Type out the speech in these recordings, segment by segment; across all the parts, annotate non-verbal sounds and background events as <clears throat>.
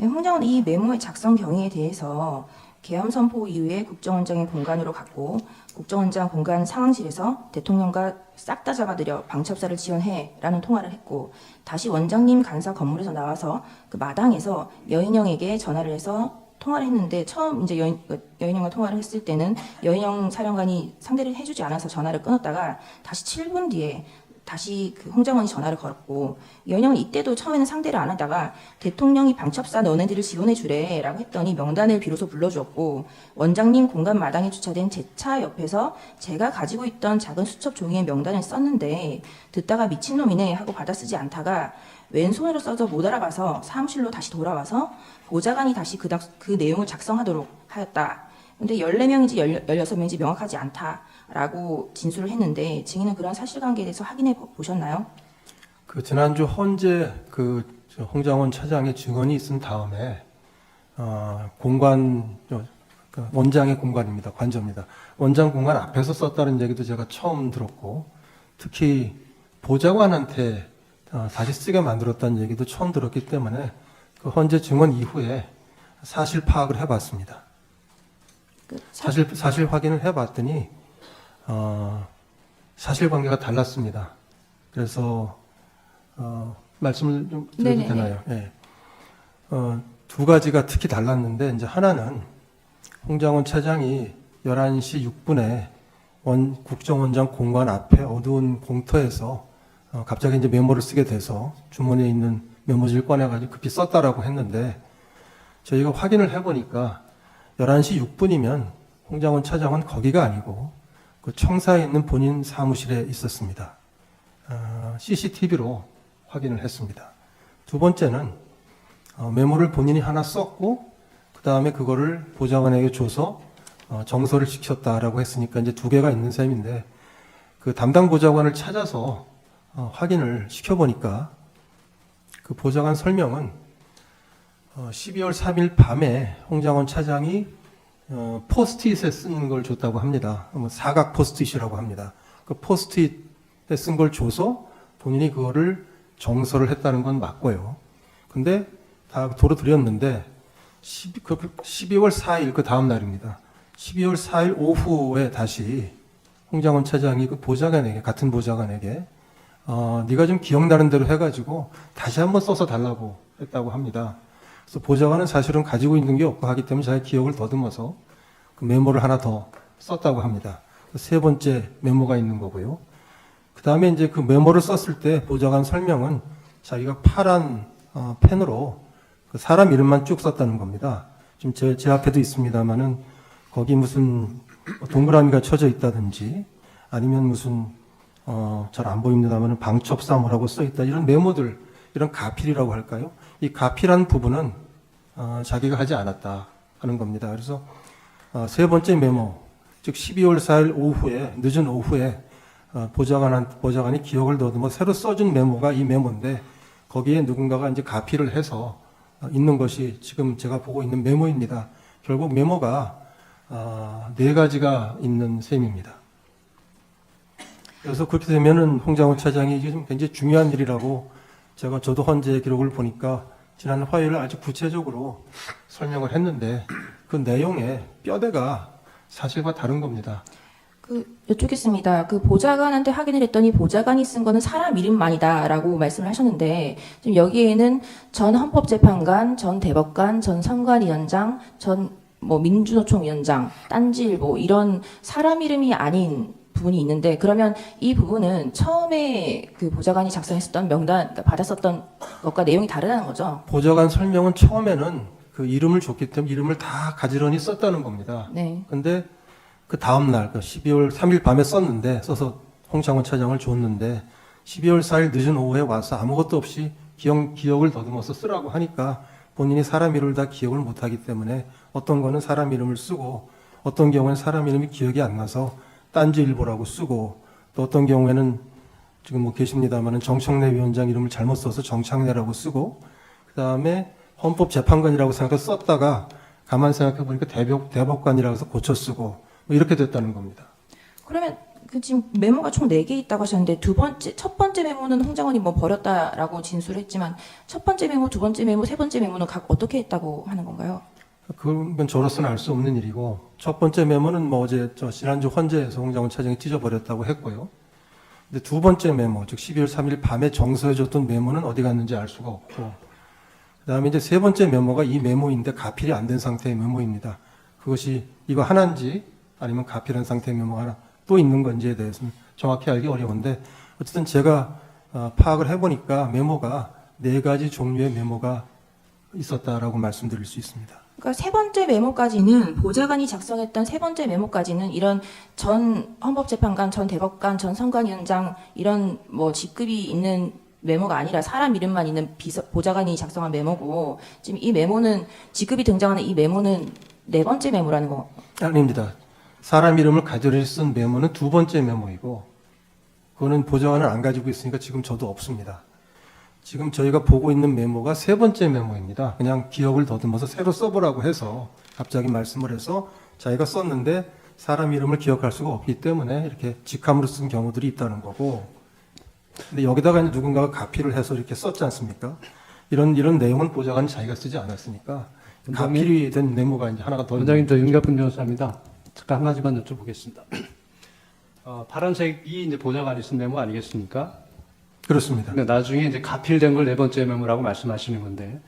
네, 홍장은 이 메모의 작성 경위에 대해서 계엄 선포 이후에 국정원장의 공간으로 갔고 국정원장 공간 상황실에서 대통령과 싹 다 잡아들여 방첩사를 지원해라는 통화를 했고 다시 원장님 간사 건물에서 나와서 그 마당에서 여인영에게 전화를 해서 통화를 했는데 처음 이제 여인, 그 여인영과 통화를 했을 때는 여인영 사령관이 상대를 해주지 않아서 전화를 끊었다가 다시 7분 뒤에 다시 그 홍장원이 전화를 걸었고 여인영은 이때도 처음에는 상대를 안 하다가 대통령이 방첩사 너네들을 지원해 주래라고 했더니 명단을 비로소 불러주었고 원장님 공간 마당에 주차된 제 차 옆에서 제가 가지고 있던 작은 수첩 종이에 명단을 썼는데 듣다가 미친놈이네 하고 받아 쓰지 않다가 왼손으로 써서 못 알아봐서 사무실로 다시 돌아와서 보좌관이 다시 그, 닥- 그 내용을 작성하도록 하였다. 근데 14명인지 16명인지 명확하지 않다 라고 진술을 했는데 증인은 그런 사실관계에 대해서 확인해 보- 보셨나요? 그 지난주 헌재 그저 홍장원 차장의 증언이 있은 다음에 어, 공관 저, 그 원장의 공간입니다. 관저입니다. 원장 공간 앞에서 썼다는 얘기도 제가 처음 들었고 특히 보좌관한테 어, 다시 쓰게 만들었다는 얘기도 처음 들었기 때문에 그 헌재 증언 이후에 사실 파악을 해봤습니다. 그 사- 사실 사실 확인을 해봤더니 어, 사실관계가 달랐습니다. 그래서 어, 말씀을 좀 드려도 네네네. 되나요? 예. 어, 두 가지가 특히 달랐는데 이제 하나는 홍장원 차장이 11시 6분에 원 국정원장 공관 앞에 어두운 공터에서 어, 갑자기 이제 메모를 쓰게 돼서 주머니에 있는 메모지를 꺼내가지고 급히 썼다라고 했는데 저희가 확인을 해보니까 11시 6분이면 홍장원 차장은 거기가 아니고 그 청사에 있는 본인 사무실에 있었습니다. CCTV로 확인을 했습니다. 두 번째는 어, 메모를 본인이 하나 썼고 그 다음에 그거를 보좌관에게 줘서 어, 정서를 시켰다라고 했으니까 이제 두 개가 있는 셈인데 그 담당 보좌관을 찾아서 어, 확인을 시켜보니까 그 보좌관 설명은 어, 12월 3일 밤에 홍장원 차장이 어, 포스트잇에 쓴 걸 줬다고 합니다. 뭐 사각 포스트잇이라고 합니다. 그 포스트잇에 쓴 걸 줘서 본인이 그거를 정서를 했다는 건 맞고요. 근데 다 도로 드렸는데 12, 그 12월 4일 그 다음 날입니다. 12월 4일 오후에 다시 홍장원 차장이 그 보좌관에게 같은 보좌관에게 어, 네가 좀 기억나는 대로 해가지고 다시 한번 써서 달라고 했다고 합니다. 그래서 보좌관은 사실은 가지고 있는 게 없고 하기 때문에 자기 기억을 더듬어서 그 메모를 하나 더 썼다고 합니다. 세 번째 메모가 있는 거고요. 그 다음에 이제 그 메모를 썼을 때 보좌관 설명은 자기가 파란 어, 펜으로 그 사람 이름만 쭉 썼다는 겁니다. 지금 제, 제 앞에도 있습니다만은 거기 무슨 동그라미가 쳐져 있다든지 아니면 무슨 어, 잘 안 보입니다만은 방첩사무라고 써 있다 이런 메모들 이런 가필이라고 할까요? 이 가필한 부분은 어, 자기가 하지 않았다 하는 겁니다. 그래서 어, 세 번째 메모, 즉 12월 4일 오후에 늦은 오후에 어, 보좌관 보좌관이 기억을 더듬어 새로 써준 메모가 이 메모인데 거기에 누군가가 이제 가필을 해서 어, 있는 것이 지금 제가 보고 있는 메모입니다. 결국 메모가 어, 네 가지가 있는 셈입니다. 그래서 그렇게 되면은 홍장훈 차장이 이게 좀 굉장히 중요한 일이라고 제가 저도 헌재 기록을 보니까 지난 화요일에 아주 구체적으로 설명을 했는데 그 내용의 뼈대가 사실과 다른 겁니다. 그 여쭙겠습니다. 그 보좌관한테 확인을 했더니 보좌관이 쓴 거는 사람 이름만이다라고 말씀을 하셨는데 지금 여기에는 전 헌법재판관, 전 대법관, 전 선관위원장, 전 뭐 민주노총 위원장, 딴지일보 이런 사람 이름이 아닌 부분이 있는데 그러면 이 부분은 처음에 그 보좌관이 작성했었던 명단 그러니까 받았었던 것과 내용이 다르다는 거죠. 보좌관 설명은 처음에는 그 이름을 줬기 때문에 이름을 다 가지런히 썼다는 겁니다. 네. 근데 그 다음 날, 그 12월 3일 밤에 썼는데, 써서 홍창원 차장을 줬는데, 12월 4일 늦은 오후에 와서 아무것도 없이 기억, 기억을 더듬어서 쓰라고 하니까 본인이 사람 이름을 다 기억을 못하기 때문에 어떤 거는 사람 이름을 쓰고 어떤 경우에는 사람 이름이 기억이 안 나서 딴지일보라고 쓰고 또 어떤 경우에는 지금 뭐 계십니다만은 정청래 위원장 이름을 잘못 써서 정창래라고 쓰고 그 다음에 헌법재판관이라고 생각해서 썼다가 가만 생각해 보니까 대법, 대법관이라고 해서 고쳐 쓰고 뭐 이렇게 됐다는 겁니다. 그러면 그 지금 메모가 총 4개 있다고 하셨는데 두 번째 첫 번째 메모는 홍장원이 뭐 버렸다라고 진술했지만 첫 번째 메모, 두 번째 메모, 세 번째 메모는 각 어떻게 했다고 하는 건가요? 그건 저로서는 알 수 없는 일이고 첫 번째 메모는 뭐 어제 저 지난주 헌재에서 홍장훈 차장이 찢어버렸다고 했고요. 근데 두 번째 메모, 즉 12월 3일 밤에 정서해줬던 메모는 어디 갔는지 알 수가 없고 그다음에 이제 세 번째 메모가 이 메모인데 가필이 안 된 상태의 메모입니다. 그것이 이거 하나인지 아니면 가필한 상태의 메모가 하나 또 있는 건지에 대해서는 정확히 알기 어려운데 어쨌든 제가 어, 파악을 해보니까 메모가 네 가지 종류의 메모가 있었다라고 말씀드릴 수 있습니다. 그러니까 세 번째 메모까지는 보좌관이 작성했던 세 번째 메모까지는 이런 전 헌법재판관, 전 대법관, 전 선관위원장 이런 뭐 직급이 있는 메모가 아니라 사람 이름만 있는 비서, 보좌관이 작성한 메모고 지금 이 메모는 직급이 등장하는 이 메모는 네 번째 메모라는 거. 아닙니다. 사람 이름을 가지를 쓴 메모는 두 번째 메모이고, 그거는 보좌관은 안 가지고 있으니까 지금 저도 없습니다. 지금 저희가 보고 있는 메모가 세 번째 메모입니다. 그냥 기억을 더듬어서 새로 써보라고 해서 갑자기 말씀을 해서 자기가 썼는데 사람 이름을 기억할 수가 없기 때문에 이렇게 직함으로 쓴 경우들이 있다는 거고, 근데 여기다가 이제 누군가가 가피를 해서 이렇게 썼지 않습니까? 이런 이런 내용은 보좌관이 자기가 쓰지 않았으니까 원장님. 가필이 된 메모가 이제 하나가 더 원장님, 저 윤갑근 변호사입니다. 잠깐 한 가지만 여쭤보겠습니다. <clears throat> 어, 파란색이 이제 보좌관이 쓴 메모 아니겠습니까? 그렇습니다. 근데 나중에 이제 가필된 걸 네 번째 메모라고 말씀하시는 건데,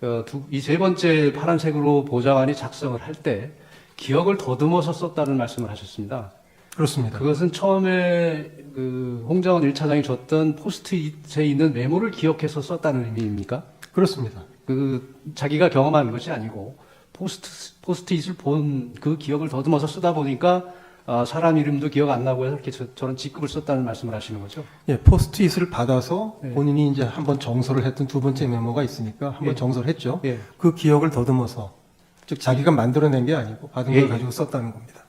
그이세 번째 파란색으로 보좌관이 작성을 할 때 기억을 더듬어서 썼다는 말씀을 하셨습니다. 그렇습니다. 그것은 처음에 그 홍장원 1차장이 줬던 포스트잇에 있는 메모를 기억해서 썼다는 의미입니까? 그렇습니다. 그 자기가 경험한 것이 아니고 포스트 포스트잇을 본 그 기억을 더듬어서 쓰다 보니까 아, 사람 이름도 기억 안 나고 해서 이렇게 저, 저런 직급을 썼다는 말씀을 하시는 거죠. 예, 포스트잇을 받아서 네. 본인이 이제 한번 정서를 했던 두 번째 메모가 있으니까 한번 예. 정서를 했죠. 예. 그 기억을 더듬어서 즉 자기가 만들어낸 게 아니고 받은 예. 걸 가지고 썼다는 겁니다.